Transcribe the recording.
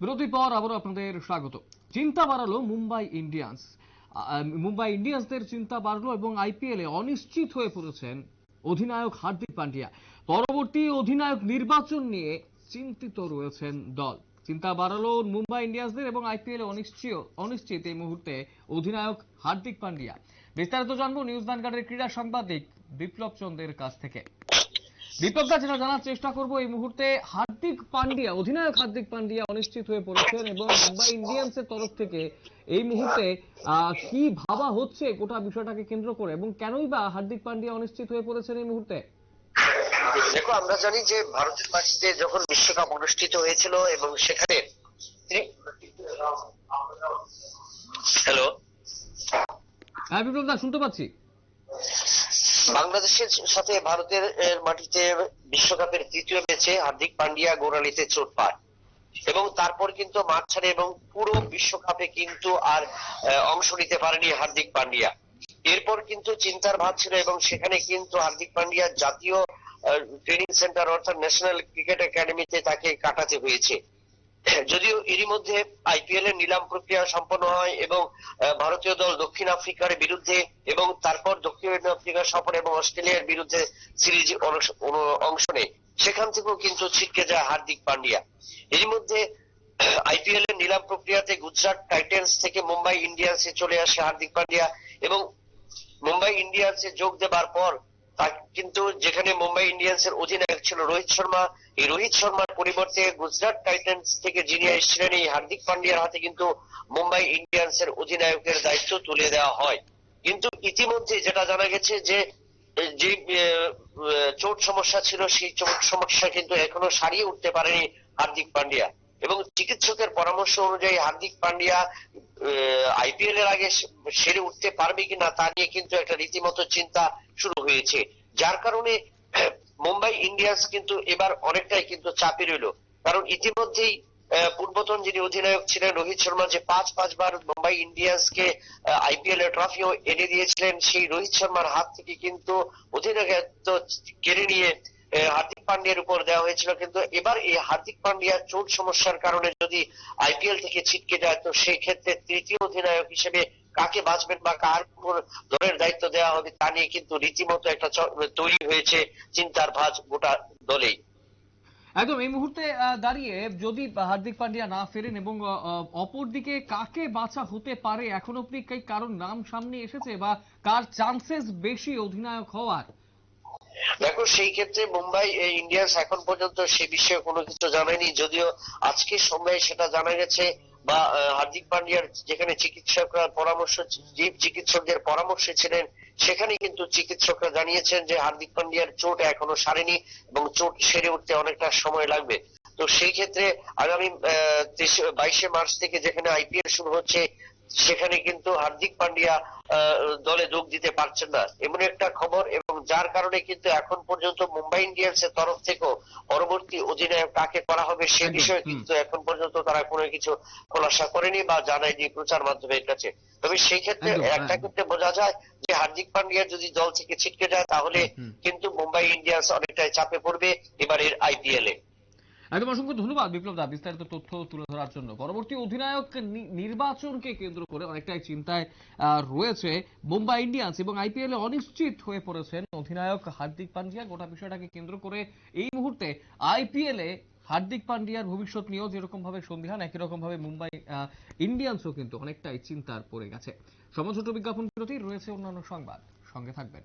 বিরতির পর আবারও আপনাদের স্বাগত। চিন্তা বাড়ালো মুম্বাই ইন্ডিয়ান্স। মুম্বাই ইন্ডিয়ান্সদের চিন্তা বাড়লো এবং আইপিএলে অনিশ্চিত হয়ে পড়েছেন অধিনায়ক হার্দিক পান্ডিয়া। পরবর্তী অধিনায়ক নির্বাচন নিয়ে চিন্তিত রয়েছেন দল। চিন্তা বাড়ালো মুম্বাই ইন্ডিয়ান্সদের এবং আইপিএলে অনিশ্চিত অনিশ্চিত এই মুহূর্তে অধিনায়ক হার্দিক পান্ডিয়া। বিস্তারিত জানব নিউজ ভ্যানগার্ডের ক্রীড়া সাংবাদিক বিপ্লব চন্দ্রের কাছ থেকে। দীপকদা যেটা জানার চেষ্টা করব এই মুহূর্তে হার্দিক পান্ডিয়া অধিনায়ক হার্দিক পান্ডিয়া অনিশ্চিত হয়ে পড়েছেন এবং মুম্বাই ইন্ডিয়ান্সের তরফ থেকে এই মুহূর্তে কি ভাবা হচ্ছে গোটা বিষয়টাকে কেন্দ্র করে এবং কেনই বা হার্দিক পান্ডিয়া অনিশ্চিত হয়ে পড়েছেন এই মুহূর্তে? দেখো আমরা জানি যে ভারতের মাটিতে যখন বিশ্বকাপ অনুষ্ঠিত হয়েছিল এবং সেখানে হ্যালো হ্যাঁ বিপ্লবদা শুনতে পাচ্ছি। বাংলাদেশের সাথে ভারতের মাটিতে বিশ্বকাপের তৃতীয় ম্যাচে হার্দিক পান্ডিয়া গোড়ালিতে চোট পায় এবং তারপর কিন্তু মাঠ ছাড়ে এবং পুরো বিশ্বকাপে কিন্তু আর অংশ নিতে পারেনি হার্দিক পান্ডিয়া। এরপর কিন্তু চিন্তার ভাব ছিল এবং সেখানে কিন্তু হার্দিক পান্ডিয়া জাতীয় ট্রেনিং সেন্টার অর্থাৎ ন্যাশনাল ক্রিকেট একাডেমিতে তাকে কাটাতে হয়েছে। যদিও এরই মধ্যে আইপিএল এর নিলাম প্রক্রিয়া সম্পন্ন হয় এবং ভারতীয় দল দক্ষিণ আফ্রিকার বিরুদ্ধে এবং তারপর দক্ষিণ আফ্রিকা সফর এবং অস্ট্রেলিয়ার বিরুদ্ধে সিরিজ অংশ নেয়। সেখান থেকেও কিন্তু ছিটকে যায় হার্দিক পান্ডিয়া। এরই মধ্যে আইপিএল এর নিলাম প্রক্রিয়াতে গুজরাট টাইটেন্স থেকে মুম্বাই ইন্ডিয়ান্সে চলে আসে হার্দিক পান্ডিয়া এবং মুম্বাই ইন্ডিয়ান্সে যোগ দেবার পর কিন্তু যেখানে মুম্বাই ইন্ডিয়ান্সের অধিনায়ক ছিল রোহিত শর্মা, এই রোহিত শর্মার পরিবর্তে গুজরাট টাইটান্স থেকে যিনি এসেছিলেন, এই হার্দিক পান্ডিয়ার হাতে কিন্তু মুম্বাই ইন্ডিয়ান্স এর অধিনায়কের দায়িত্ব তুলে দেওয়া হয়। কিন্তু ইতিমধ্যে যেটা জানা গেছে যে যে চোট সমস্যা ছিল, সেই চোট সমস্যা কিন্তু এখনও সারিয়ে উঠতে পারেনি হার্দিক পান্ডিয়া। এবং চিকিৎসকের পরামর্শ অনুযায়ী হার্দিক পান্ডিয়া আইপিএল এর আগে সেরে উঠতে পারবে কিনা তা নিয়ে কিন্তু একটা রীতিমতো চিন্তা শুরু হয়েছে। যার কারণে মুম্বাই ইন্ডিয়ান্স কিন্তু এবার অনেকটাই কিন্তু চাপে রইল। কারণ ইতিমধ্যেই পূর্বতন যিনি অধিনায়ক ছিলেন রোহিত শর্মা যে পাঁচ, পাঁচবার মুম্বাই ইন্ডিয়ান্সকে আইপিএল এর ট্রফিও এনে দিয়েছিলেন, সেই রোহিত শর্মার হাত থেকে কিন্তু অধিনায়কত্ব কেড়ে নিয়ে হার্দিক পান্ডিয়ার উপর দেওয়া হয়েছিল, কিন্তু এবার এই হার্দিক পান্ডিয়ার চোট সমস্যার কারণে যদি আইপিএল থেকে ছিটকে যায়, তো সেই ক্ষেত্রে তৃতীয় অধিনায়ক হিসেবে কাকে বাঁচবেন বা কার দলের দায়িত্ব দেওয়া হবে, তা নিয়ে কিন্তু রীতিমতো একটা তৈরি হয়েছে চিন্তার ভাঁজ গোটা দলেই। একদম, এই মুহূর্তে দাঁড়িয়ে যদি হার্দিক পান্ডিয়া না ফেরেন এবং অপরদিকে কাকে বাঁচা হতে পারে, এখন অব্দি কি কারোর নাম সামনে এসেছে বা কার চান্সেস বেশি অধিনায়ক হওয়ার? দেখো, সেই ক্ষেত্রে মুম্বাই ইন্ডিয়ান্স এখন পর্যন্ত সে বিষয়ে কোনো কিছু জানায়নি। যদিও আজকের সময়ে সেটা জানা গেছে বা হার্দিক পান্ডিয়ার যেখানে চিকিৎসকরা পরামর্শ যে চিকিৎসকদের পরামর্শে ছিলেন সেখানে কিন্তু চিকিৎসকরা জানিয়েছেন যে হার্দিক পান্ডিয়ার চোট এখনও সারেনি এবং চোট সেরে উঠতে অনেকটা সময় লাগবে। তো সেই ক্ষেত্রে আগামী বাইশে মার্চ থেকে যেখানে আইপিএল শুরু হচ্ছে সেখানে কিন্তু হার্দিক পান্ডিয়া আহ, দলে যোগ দিতে পারছেন না। এমন একটা খবর এবং যার কারণে কিন্তু এখন পর্যন্ত মুম্বাই ইন্ডিয়ান্সের তরফ থেকেও পরবর্তী অধিনায়ক কাকে করা হবে সে বিষয়ে কিন্তু এখন পর্যন্ত তারা কোনো কিছু খোলাসা করেনি বা জানায়নি প্রচার মাধ্যমের কাছে। তবে সেই ক্ষেত্রে একটা হ্যাঁ। ক্ষেত্রে বোঝা যায় যে হার্দিক পান্ডিয়া যদি দল থেকে ছিটকে যায় তাহলে কিন্তু মুম্বাই ইন্ডিয়ান্স অনেকটাই চাপে পড়বে এবারের আইপিএল এ একদম অসংখ্য ধন্যবাদ, বিপ্লব দা, বিস্তারিত তথ্য তুলে ধরার জন্য। পরবর্তী অধিনায়ক নির্বাচনকে কেন্দ্র করে অনেকটাই চিন্তায় রয়েছে মুম্বাই ইন্ডিয়ান্স এবং আইপিএল এ অনিশ্চিত হয়ে পড়েছেন অধিনায়ক হার্দিক পান্ডিয়া। গোটা বিষয়টাকে কেন্দ্র করে এই মুহূর্তে আইপিএল এ হার্দিক পান্ডিয়ার ভবিষ্যৎ নিয়েও যেরকম ভাবে সন্ধিহান একই রকম ভাবে মুম্বাই ইন্ডিয়ান্সও কিন্তু অনেকটাই চিন্তার পড়ে গেছে। সময় বিজ্ঞাপন বিরতি রয়েছে অন্যান্য সংবাদ। সঙ্গে থাকবেন।